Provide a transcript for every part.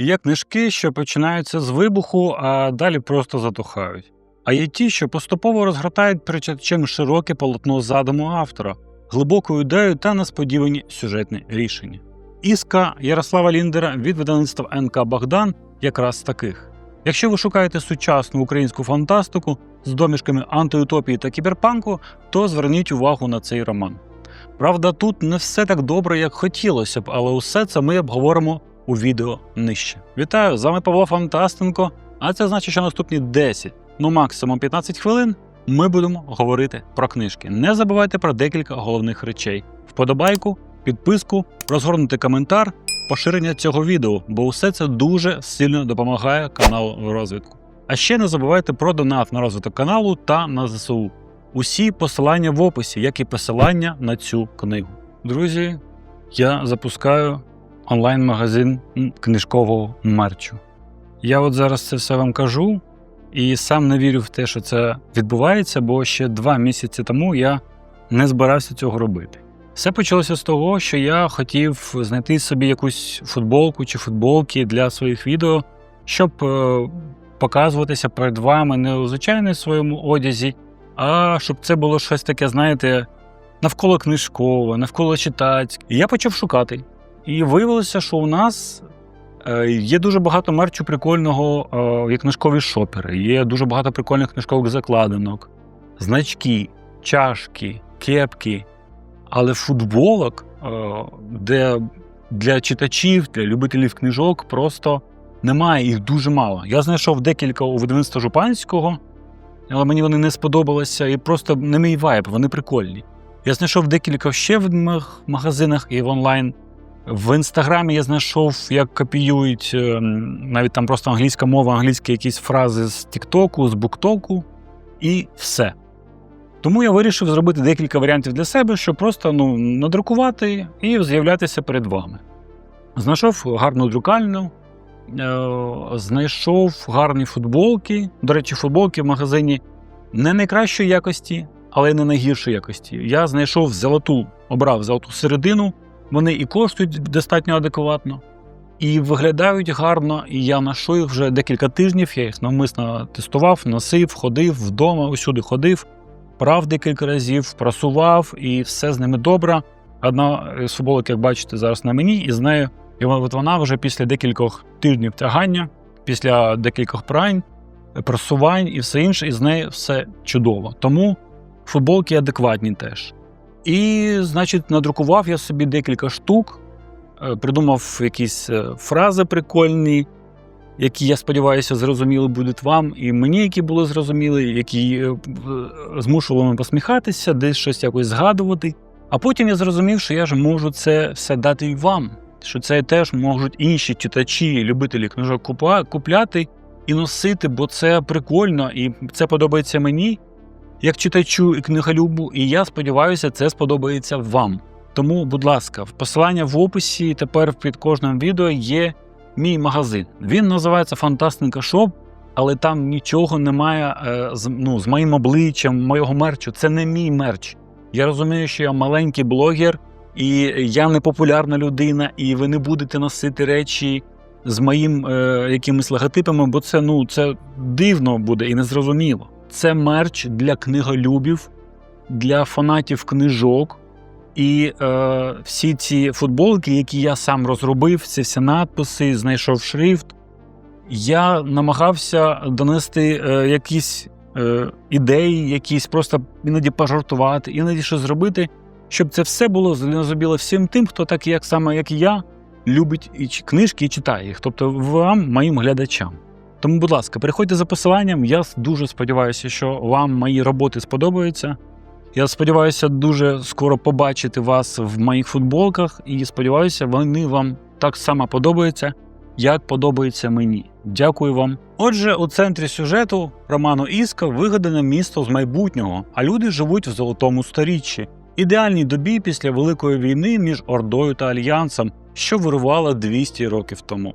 Є книжки, що починаються з вибуху, а далі просто затухають. А є ті, що поступово розгортають перед читачем широке полотно задуму автора, глибоку ідею та несподівані сюжетні рішення. Іска Ярослава Ліндера від видавництва НК Богдан якраз з таких. Якщо ви шукаєте сучасну українську фантастику з домішками антиутопії та кіберпанку, то зверніть увагу на цей роман. Правда, тут не все так добре, як хотілося б, але усе це ми обговоримо у відео нижче. Вітаю! З вами Павло Фантастенко, а це значить, що наступні 10, ну максимум 15 хвилин ми будемо говорити про книжки. Не забувайте про декілька головних речей: вподобайку, підписку, розгорнути коментар, поширення цього відео, бо усе це дуже сильно допомагає каналу в розвитку. А ще не забувайте про донат на розвиток каналу та на ЗСУ. Усі посилання в описі, як і посилання на цю книгу. Друзі, я запускаю онлайн-магазин книжкового мерчу. Я от зараз це все вам кажу і сам не вірю в те, що це відбувається, бо ще два місяці тому я не збирався цього робити. Все почалося з того, що я хотів знайти собі якусь футболку чи футболки для своїх відео, щоб е, показуватися перед вами не у звичайному своєму одязі, а щоб це було щось таке, знаєте, навколо книжкове, навколо читацьке. І я почав шукати. І виявилося, що у нас е, є дуже багато мерчу прикольного, е, є книжкові шопери, є дуже багато прикольних книжкових закладинок, значки, чашки, кепки. Але футболок, е, де для читачів, для любителів книжок просто немає, їх дуже мало. Я знайшов декілька у видавництва Жупанського, але мені вони не сподобалися і просто не мій вайб, вони прикольні. Я знайшов декілька ще в маг- магазинах і в онлайн. В інстаграмі я знайшов, як копіюють е, навіть там просто англійська мова, англійські якісь фрази з Тіктоку, з Буктоку, і все. Тому я вирішив зробити декілька варіантів для себе, щоб просто ну, надрукувати і з'являтися перед вами. Знайшов гарну друкальну, е, знайшов гарні футболки. До речі, футболки в магазині не найкращої якості, але й не найгіршої якості. Я знайшов золоту, обрав золоту середину. Вони і коштують достатньо адекватно, і виглядають гарно. І я ношу їх вже декілька тижнів. Я їх навмисно тестував, носив, ходив вдома, усюди ходив, прав декілька разів, прасував, і все з ними добре. Одна з футболок, як бачите, зараз на мені, і з нею і вона вже після декількох тижнів тягання, після декількох прань, прасувань і все інше, і з нею все чудово. Тому футболки адекватні теж. І, значить, надрукував я собі декілька штук, е, придумав якісь е, фрази прикольні, які, я сподіваюся, зрозуміли будуть вам, і мені, які були зрозуміли, які е, змушували мене посміхатися, десь щось якось згадувати. А потім я зрозумів, що я ж можу це все дати і вам, що це теж можуть інші читачі, любителі книжок купа- купляти і носити, бо це прикольно і це подобається мені як читачу і книголюбу, і я сподіваюся, це сподобається вам. Тому, будь ласка, посилання в описі тепер під кожним відео є мій магазин. Він називається Фантастика Шоп, але там нічого немає е, ну, з моїм обличчям, моєго мерчу. Це не мій мерч. Я розумію, що я маленький блогер, і я не популярна людина, і ви не будете носити речі з моїм е, якимись логотипами, бо це, ну, це дивно буде і незрозуміло. Це мерч для книголюбів, для фанатів книжок. І е, всі ці футболки, які я сам розробив, ці всі надписи, знайшов шрифт. Я намагався донести е, якісь е, ідеї, якісь просто іноді пожартувати, іноді щось зробити, щоб це все було зрозуміло всім тим, хто так як саме як і я, любить і книжки і читає їх, тобто вам, моїм глядачам. Тому, будь ласка, переходьте за посиланням. Я дуже сподіваюся, що вам мої роботи сподобаються. Я сподіваюся, дуже скоро побачити вас в моїх футболках, і сподіваюся, вони вам так само подобаються, як подобається мені. Дякую вам. Отже, у центрі сюжету роману Іска вигадане місто з майбутнього, а люди живуть в золотому сторіччі, ідеальній добі після Великої війни між Ордою та Альянсом, що вирувала 200 років тому.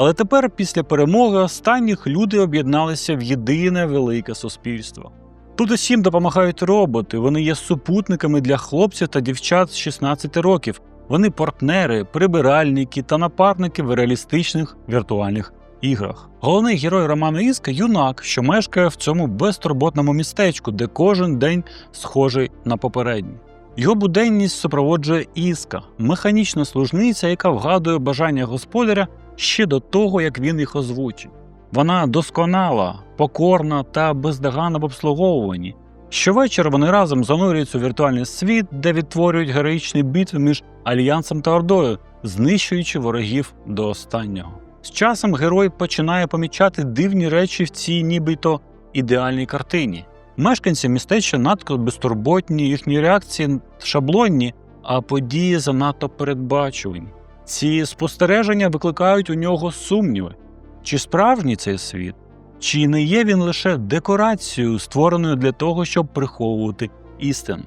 Але тепер, після перемоги останніх, люди об'єдналися в єдине велике суспільство. Тут усім допомагають роботи, вони є супутниками для хлопців та дівчат з 16 років, Вони партнери, прибиральники та напарники в реалістичних віртуальних іграх. Головний герой роману Іска юнак, що мешкає в цьому безтурботному містечку, де кожен день схожий на попередній. Його буденність супроводжує Іска, механічна служниця, яка вгадує бажання господаря ще до того, як він їх озвучить. Вона досконала, покорна та бездоганна в обслуговуванні. Щовечора вони разом занурюються у віртуальний світ, де відтворюють героїчні битви між Альянсом та Ордою, знищуючи ворогів до останнього. З часом герой починає помічати дивні речі в цій нібито ідеальній картині. Мешканці містечка надто безтурботні, їхні реакції шаблонні, а події занадто передбачувані. Ці спостереження викликають у нього сумніви, чи справжній цей світ, чи не є він лише декорацією, створеною для того, щоб приховувати істину.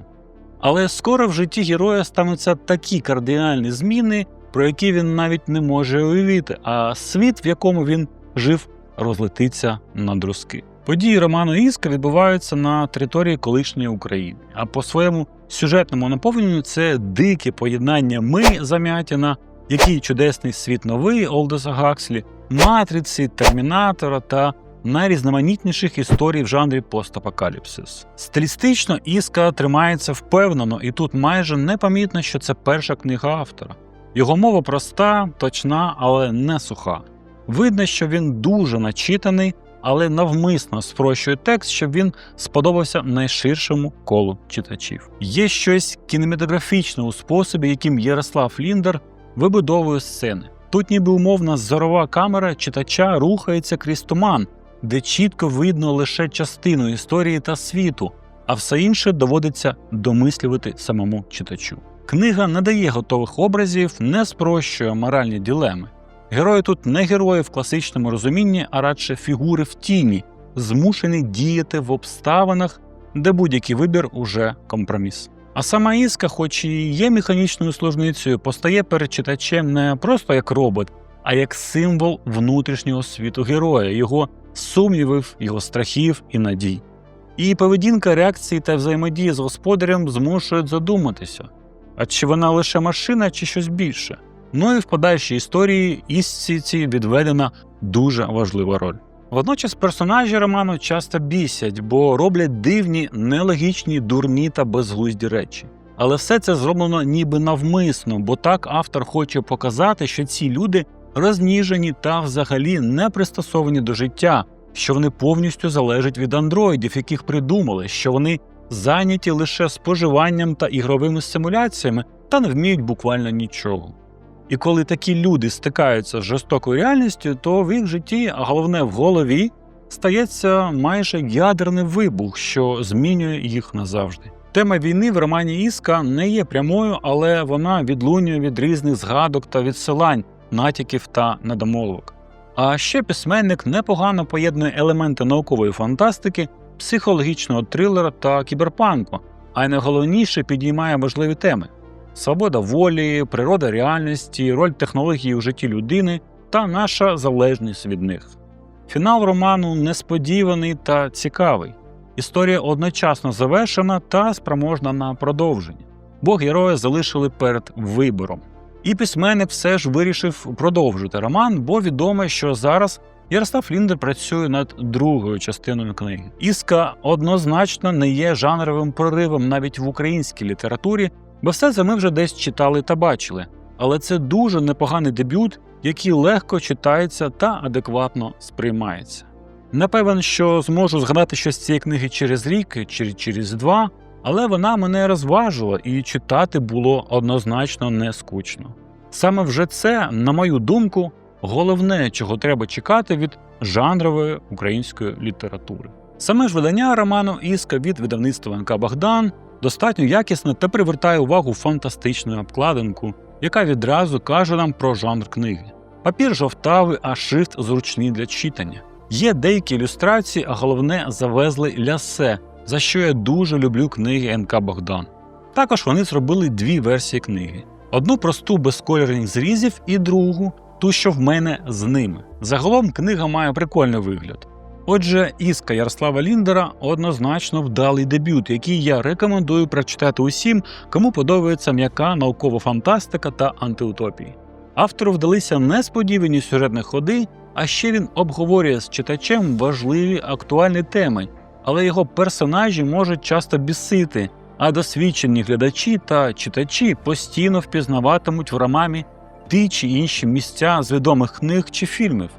Але скоро в житті героя стануться такі кардинальні зміни, про які він навіть не може уявити, а світ, в якому він жив, розлетиться на друзки. Події роману Іска відбуваються на території колишньої України, а по своєму сюжетному наповненню це дике поєднання ми замятіна, який чудесний світ новий Олдоса Гакслі, матриці, термінатора та найрізноманітніших історій в жанрі постапокаліпсис. Стилістично Іска тримається впевнено, і тут майже непомітно, що це перша книга автора. Його мова проста, точна, але не суха. Видно, що він дуже начитаний, але навмисно спрощує текст, щоб він сподобався найширшому колу читачів. Є щось кінематографічне у способі, яким Ярослав Ліндер вибудовує сцени. Тут ніби умовна зорова камера читача рухається крізь туман, де чітко видно лише частину історії та світу, а все інше доводиться домислювати самому читачу. Книга не дає готових образів, не спрощує моральні ділеми. Герої тут не герої в класичному розумінні, а радше фігури в тіні, змушені діяти в обставинах, де будь-який вибір уже компроміс. А сама Іска, хоч і є механічною служницею, постає перед читачем не просто як робот, а як символ внутрішнього світу героя, його сумнівів, його страхів і надій. Її поведінка, реакції та взаємодії з господарем змушують задуматися, а чи вона лише машина, чи щось більше. Ну і в подальшій історії Ісці відведена дуже важлива роль. Водночас персонажі роману часто бісять, бо роблять дивні, нелогічні, дурні та безглузді речі. Але все це зроблено ніби навмисно, бо так автор хоче показати, що ці люди розніжені та взагалі не пристосовані до життя, що вони повністю залежать від андроїдів, яких придумали, що вони зайняті лише споживанням та ігровими стимуляціями та не вміють буквально нічого. І коли такі люди стикаються з жорстокою реальністю, то в їх житті, а головне в голові, стається майже ядерний вибух, що змінює їх назавжди. Тема війни в романі Іска не є прямою, але вона відлунює від різних згадок та відсилань, натяків та недомолвок. А ще письменник непогано поєднує елементи наукової фантастики, психологічного трилера та кіберпанку, а й найголовніше підіймає важливі теми свобода волі, природа реальності, роль технології у житті людини та наша залежність від них. Фінал роману несподіваний та цікавий. Історія одночасно завершена та спроможна на продовження, бо героя залишили перед вибором. І письменник все ж вирішив продовжити роман, бо відомо, що зараз Ярослав Ліндер працює над другою частиною книги. Іска однозначно не є жанровим проривом навіть в українській літературі, бо все це ми вже десь читали та бачили. Але це дуже непоганий дебют, який легко читається та адекватно сприймається. Не певен, що зможу згадати щось з цієї книги через рік чи через два, але вона мене розважила і читати було однозначно не скучно. Саме вже це, на мою думку, головне, чого треба чекати від жанрової української літератури. Саме ж видання роману Іска від видавництва НК Богдан достатньо якісне та привертає увагу фантастичною обкладинку, яка відразу каже нам про жанр книги. Папір жовтавий, а шрифт зручний для читання. Є деякі ілюстрації, а головне завезли лясе, за що я дуже люблю книги НК Богдан. Також вони зробили дві версії книги: одну просту без кольорних зрізів і другу, ту, що в мене з ними. Загалом книга має прикольний вигляд. Отже, іска Ярослава Ліндера однозначно вдалий дебют, який я рекомендую прочитати усім, кому подобається м'яка наукова фантастика та антиутопії. Автору вдалися несподівані сюжетні ходи, а ще він обговорює з читачем важливі актуальні теми, але його персонажі можуть часто бісити, а досвідчені глядачі та читачі постійно впізнаватимуть в романі ті чи інші місця з відомих книг чи фільмів.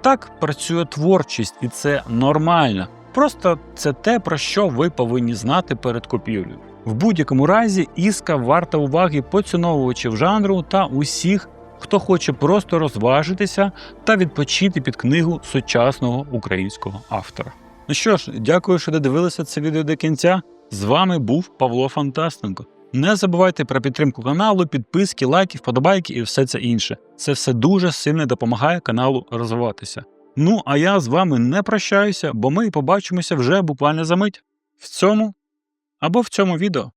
Так працює творчість, і це нормально. Просто це те, про що ви повинні знати перед купівлею. В будь-якому разі, іска варта уваги поціновувачів жанру та усіх, хто хоче просто розважитися та відпочити під книгу сучасного українського автора. Ну що ж, дякую, що додивилися це відео до кінця. З вами був Павло Фантастенко. Не забувайте про підтримку каналу, підписки, лайки, вподобайки і все це інше. Це все дуже сильно допомагає каналу розвиватися. Ну а я з вами не прощаюся, бо ми побачимося вже буквально за мить в цьому або в цьому відео.